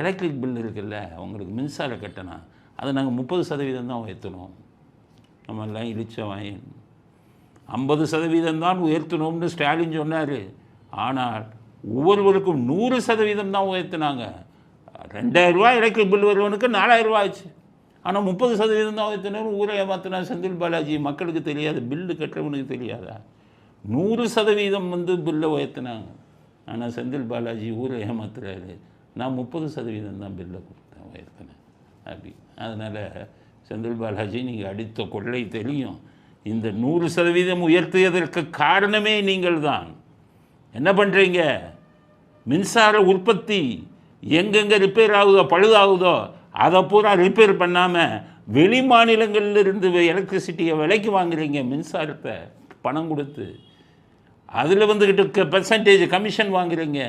Electric bill இருக்குல்ல உங்களுக்கு மின்சார கட்டணம் அதை நாங்கள் முப்பது சதவீதம் தான் உயர்த்தணும் நம்ம எல்லாம் இழிச்ச வாங்கி ஐம்பது சதவீதம் தான் உயர்த்தணும்னு ஸ்டாலின் சொன்னார். ஆனால் ஒவ்வொருவருக்கும் நூறு சதவீதம் தான் உயர்த்தினாங்க. ரெண்டாயிரம் ரூபாய் எலக்ட்ரிக் பில் வருவனுக்கு நாலாயிரம் ஆச்சு. ஆனால் முப்பது சதவீதம் தான் உயர்த்தினார் ஊரை ஏமாத்தினா செந்தில் பாலாஜி. மக்களுக்கு தெரியாது பில்லு கட்டுறவனுக்கு தெரியாதா? நூறு சதவீதம் வந்து பில்லை உயர்த்தினாங்க. ஆனால் செந்தில் பாலாஜி ஊரை ஏமாத்துறாரு. நான் முப்பது சதவீதம் தான் பில்லை கொடுத்தேன் உயர்த்தினேன் அப்படி. அதனால் செந்தில் பாலாஜி நீங்கள் அடித்த கொள்ளை தெரியும் இந்த நூறு சதவீதம் உயர்த்தியதற்கு காரணமே நீங்கள் தான். என்ன பண்ணுறீங்க மின்சார உற்பத்தி எங்கெங்கே ரிப்பேர் ஆகுதோ பழுதாகுதோ அதை பூரா ரிப்பேர் பண்ணாமல் வெளி மாநிலங்களில் இருந்து எலக்ட்ரிசிட்டியை விலைக்கு வாங்குறீங்க மின்சாரத்தை பணம் கொடுத்து. அதில் வந்துக்கிட்டு இருக்க பெர்சன்டேஜ் கமிஷன் வாங்குறீங்க.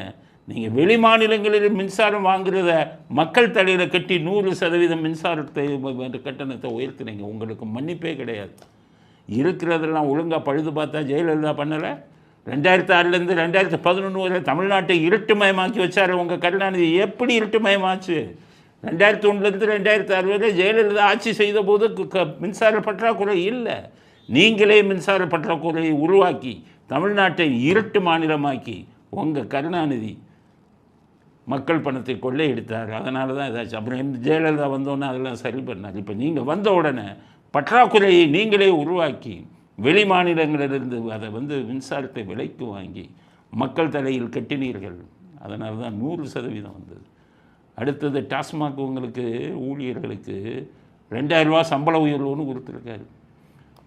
நீங்கள் வெளி மாநிலங்களில் மின்சாரம் வாங்குறத மக்கள் தலையில் கட்டி நூறு சதவீதம் மின்சாரத்தை கட்டணத்தை உயர்த்துனீங்க உங்களுக்கு மன்னிப்பே கிடையாது. இருக்கிறதெல்லாம் ஒழுங்காக பழுது பார்த்தா ஜெயலலிதா பண்ணலை. ரெண்டாயிரத்தி ஆறுலேருந்து ரெண்டாயிரத்தி பதினொன்று வரை தமிழ்நாட்டை இருட்டுமயமாக்கி வச்சார் உங்கள் கருணாநிதி. எப்படி இருட்டுமயமாச்சு? ரெண்டாயிரத்தி ஒன்றுலேருந்து ரெண்டாயிரத்தி ஆறு வரை ஜெயலலிதா ஆட்சி செய்த போது க- மின்சார பற்றாக்குறை இல்லை. நீங்களே மின்சார பற்றாக்குறையை உருவாக்கி தமிழ்நாட்டை இருட்டு மாநிலமாக்கி உங்கள் கருணாநிதி மக்கள் பணத்தை கொள்ளையடித்தார் அதனால தான் இதாச்சு. அப்புறம் ஜெயலலிதா வந்தோன்னே அதெல்லாம் சரி பண்ணார். இப்போ நீங்கள் வந்த உடனே பற்றாக்குறையை நீங்களே உருவாக்கி வெளி மாநிலங்களிலிருந்து அதை வந்து மின்சாரத்தை விலைக்கு வாங்கி மக்கள் தலையில் கட்டினீர்கள். அதனால தான் நூறு சதவீதம் வந்தது. அடுத்தது டாஸ்மாக் உங்களுக்கு ஊழியர்களுக்கு ரெண்டாயிரம் ரூபா சம்பள உயர்வுன்னு கொடுத்துருக்காரு.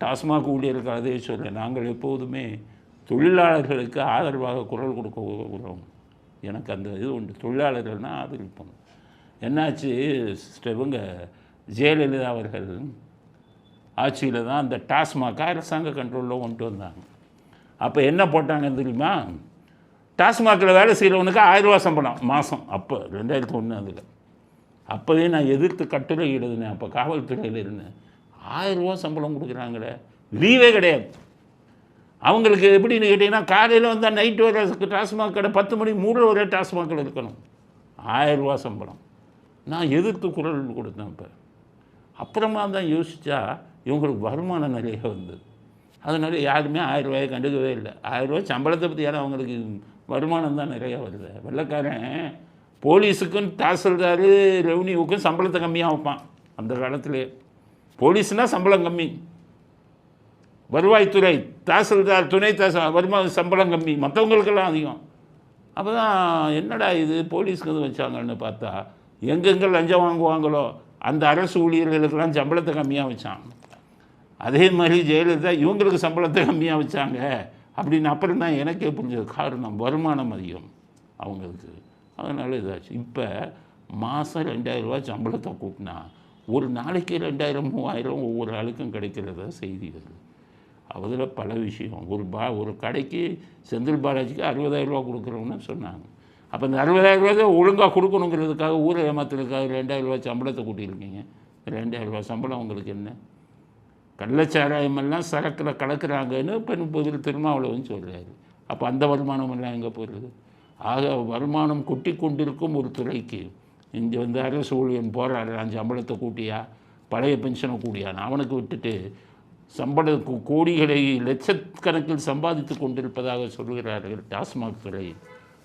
டாஸ்மாக் ஊழியருக்கு அதே சொல்ல நாங்கள் எப்போதுமே தொழிலாளர்களுக்கு ஆதரவாக குரல் கொடுக்க உதவுகிறோம் எனக்கு அந்த இது உண்டு. தொழிலாளர்கள்னா ஆதரிப்போம். என்னாச்சு இவங்க ஜெயலலிதா அவர்கள் ஆட்சியில் தான் அந்த டாஸ்மாக் அரசாங்க கண்ட்ரோலில் கொண்டு வந்தாங்க. அப்போ என்ன போட்டாங்க தெரியுமா? டாஸ்மாகில் வேலை செய்கிறவனுக்கு ஆயிரரூவா சம்பளம் மாதம் அப்போ ரெண்டாயிரத்தி ஒன்று அதில். அப்போவே நான் எதிர்த்து கட்டுரை எழுதினேன். அப்போ காவல்துறையில் இருந்தேன் ஆயிரரூவா சம்பளம் கொடுக்குறாங்களே. லீவே கிடையாது. அவங்களுக்கு எப்படின்னு கேட்டிங்கன்னா காலையில் வந்தால் நைட்டு வர டாஸ்மாக் கடை பத்து மணி மூணு வரை டாஸ்மாகில் இருக்கணும். ஆயிரரூவா சம்பளம். நான் எதிர்த்து குரல் கொடுத்தேன் இப்போ. அப்புறமா தான் யோசித்தா இவங்களுக்கு வருமானம் நிறைய வந்தது. அதனால யாருமே ஆயிரம் ரூபாயை கண்டுக்கவே இல்லை. ஆயிரம் சம்பளத்தை பற்றி யாரும் அவங்களுக்கு வருமானம் தான் நிறையா வருது. வெள்ளைக்காரன் போலீஸுக்கும் தாசில்தார் ரெவன்யூவுக்கும் சம்பளத்தை கம்மியாக வைப்பான். அந்த காலத்திலே போலீஸ்னால் சம்பளம் கம்மி. வருவாய்த்துறை தாசில்தார் துணை தாசல் வருமான சம்பளம் கம்மி மற்றவங்களுக்கெல்லாம் அதிகம். அப்போ தான் என்னடா இது போலீஸ்க்கு எதுவும் வச்சாங்கன்னு பார்த்தா எங்கெங்கே லஞ்சம் வாங்குவாங்களோ அந்த அரசு ஊழியர்களுக்கெல்லாம் சம்பளத்தை கம்மியாக வச்சான். அதே மாதிரி ஜெயலலிதா இவங்களுக்கு சம்பளத்தை கம்மியாக வச்சாங்க. அப்படின்னு அப்புறம் தான் எனக்கே புரிஞ்சது காரணம் வருமானம் அதிகம் அவங்களுக்கு. அதனால் இதாச்சு. இப்போ மாதம் ரெண்டாயிரரூவா சம்பளத்தை கூட்டினா ஒரு நாளைக்கு ரெண்டாயிரம் மூவாயிரம் ஒவ்வொரு ஆளுக்கும் கிடைக்கிறதா செய்திகள் அதில் பல விஷயம். ஒரு பா ஒரு கடைக்கு செந்தில் பாலாஜிக்கு அறுபதாயிரம் ரூபா கொடுக்குறோம்னு சொன்னாங்க. அப்போ இந்த அறுபதாயிரம் ரூபா தான் ஒழுங்காக கொடுக்கணுங்கிறதுக்காக ஊரை ஏமாத்துறதுக்காக ரெண்டாயிரம் ரூபா சம்பளத்தை கூட்டியிருக்கீங்க. ரெண்டாயிரம் ரூபாய் சம்பளம் உங்களுக்கு என்ன? கள்ளச்சாராயமெல்லாம் சரக்கில் கலக்குறாங்கன்னு பெண் பொதுவில் திருமாவளவன் சொல்கிறாரு அப்போ அந்த வருமானமெல்லாம் எங்கே போயிடுது ஆக வருமானம் கொட்டி கொண்டிருக்கும் ஒரு துறைக்கு. இங்கே வந்து அரசு ஊழியன் போராடுறான் சம்பளத்தை கூட்டியா? பழைய பென்ஷனை கூடியான்னு அவனுக்கு விட்டுட்டு சம்பள கோ- கோடிகளை லட்சக்கணக்கில் சம்பாதித்து கொண்டிருப்பதாக சொல்கிறார்கள் டாஸ்மாக் துறை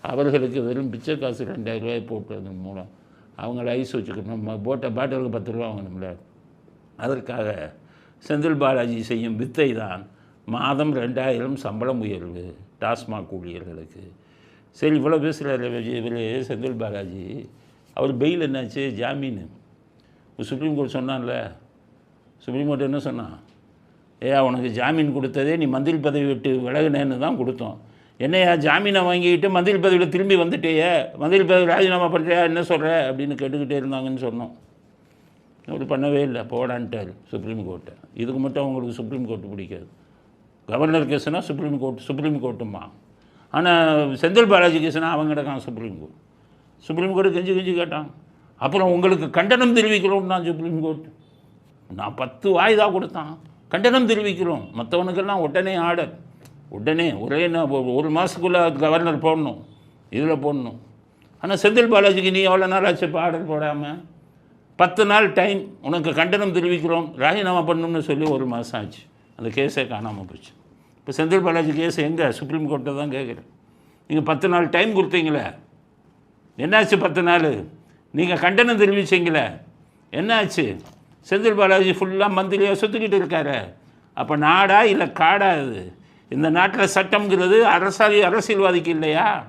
அவர்களுக்கு வெறும் பிச்சை காசு ரெண்டாயிரம் ரூபாய் போட்டதன் மூலம் அவங்கள ஐஸ் வச்சுக்கணும். நம்ம போட்ட பாட்டிலுக்கு பத்து ரூபா வாங்கணும்ல. அதற்காக செந்தில் பாலாஜி செய்யும் வித்தை தான் மாதம் ரெண்டாயிரம் சம்பளம் உயர்வு. டாஸ்மாக் ஊழியர்களுக்கு. சரி இவ்வளோ பேசுகிறார் இவர் செந்தில் பாலாஜி. அவர் பெயில் என்னாச்சு? ஜாமீன். சுப்ரீம் கோர்ட் சொன்னான்ல. சுப்ரீம் கோர்ட் என்ன சொன்னான்? ஏயா உனக்கு ஜாமீன் கொடுத்ததே நீ மந்திரி பதவி விட்டு விலகுனேன்னு தான் கொடுத்தோம். என்னையா ஜாமீனை வாங்கிக்கிட்டு மந்திரி பதவியில் திரும்பி வந்துட்டேயே? மந்திரி பதவி ராஜினாமா பண்ணுறியா என்ன சொல்கிற அப்படின்னு கேட்டுக்கிட்டே இருந்தாங்கன்னு சொன்னோம். அவர் பண்ணவே இல்லை போடான்ட்டார் சுப்ரீம் கோர்ட்டை இதுக்கு மட்டும் அவங்களுக்கு சுப்ரீம் கோர்ட்டு பிடிக்காது. கவர்னர் கேஸ்னா சுப்ரீம் கோர்ட் சுப்ரீம் கோர்ட்டுமா ஆனால் செந்தில் பாலாஜி கேஸ்னா அவங்க கிடக்கான் சுப்ரீம் கோர்ட் சுப்ரீம் கோர்ட்டு கெஞ்சி கெஞ்சி கேட்டான். அப்புறம் உங்களுக்கு கண்டனம் தெரிவிக்கிறோம் நான் சுப்ரீம் கோர்ட் நான் பத்து வாய்தா கொடுத்தான். கண்டனம் தெரிவிக்கிறோம். மற்றவனுக்கெல்லாம் உடனே ஆர்டர். உடனே ஒரே நான் ஒரு- மாதத்துக்குள்ளே கவர்னர் போடணும். இதில் போடணும். ஆனால் செந்தில் பாலாஜிக்கு நீ எவ்வளோ நாள் ஆச்சு இப்போ ஆர்டர் போடாமல் பத்து நாள் டைம் உனக்கு கண்டனம் தெரிவிக்கிறோம். ராஜினாமா பண்ணணும்னு சொல்லி ஒரு மாதம் ஆச்சு. அந்த கேஸே காணாமல் போச்சு. இப்போ செந்தில் பாலாஜி கேஸ் எங்கே? சுப்ரீம் கோர்ட்டை தான் கேட்குறேன் நீங்கள் பத்து நாள் டைம் கொடுத்தீங்களே? என்னாச்சு பத்து நாள்? நீங்கள் கண்டனம் தெரிவிச்சிங்களே? என்னாச்சு? செந்தில் பாலாஜி ஃபுல்லாக மந்திரியாக சுற்றிக்கிட்டு இருக்காரு. அப்போ நாடா இல்லை காடா இது? இந்த நாட்டில் சட்டம்ங்கிறது அரசாதி அரசியல்வாதிக்கு இல்லையா?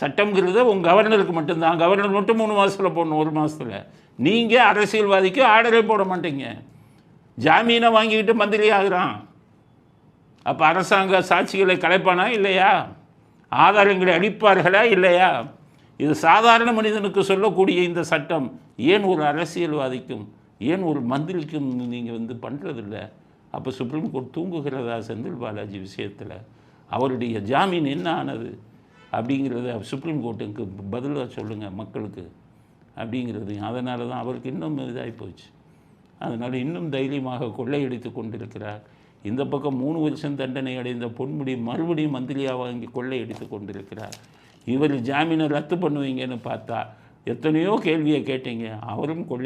சட்டம்ங்கிறது உங்கள் கவர்னருக்கு மட்டும்தான். கவர்னர் மட்டும் மூணு மாதத்தில் போடணும் ஒரு மாதத்தில் நீங்கள் அரசியல்வாதிக்கு ஆர்டரே போட மாட்டீங்க. ஜாமீனை வாங்கிக்கிட்டு மந்திரி ஆகுறான். அப்போ அரசாங்க சாட்சிகளை கலைப்பானா இல்லையா? ஆதாரங்களை அளிப்பார்களா இல்லையா? இது சாதாரண மனிதனுக்கு சொல்லக்கூடிய இந்த சட்டம். ஏன் ஒரு அரசியல்வாதிக்கும் ஏன் ஒரு மந்திரிக்கும் நீங்கள் வந்து பண்ணுறதில்ல அப்போ சுப்ரீம் கோர்ட் தூங்குகிறதா செந்தில் பாலாஜி விஷயத்தில்? அவருடைய ஜாமீன் என்ன ஆனது? அப்படிங்கிறத சுப்ரீம் கோர்ட்டுக்கு பதிலாக சொல்லுங்கள் மக்களுக்கு. அப்படிங்கிறது. அதனால தான் அவருக்கு இன்னும் இதாகி போச்சு. அதனால் இன்னும் தைரியமாக கொள்ளையடித்து கொண்டிருக்கிறார். இந்த பக்கம் மூணு வருஷம் தண்டனை அடைந்த பொன்முடி மறுபடியும் மந்திரியாக வாங்கி கொள்ளையடித்து கொண்டிருக்கிறார். இவர் ஜாமீனை ரத்து பண்ணுவீங்கன்னு பார்த்தா எத்தனையோ கேள்வியை கேட்டீங்க. அவரும் கொள்ளை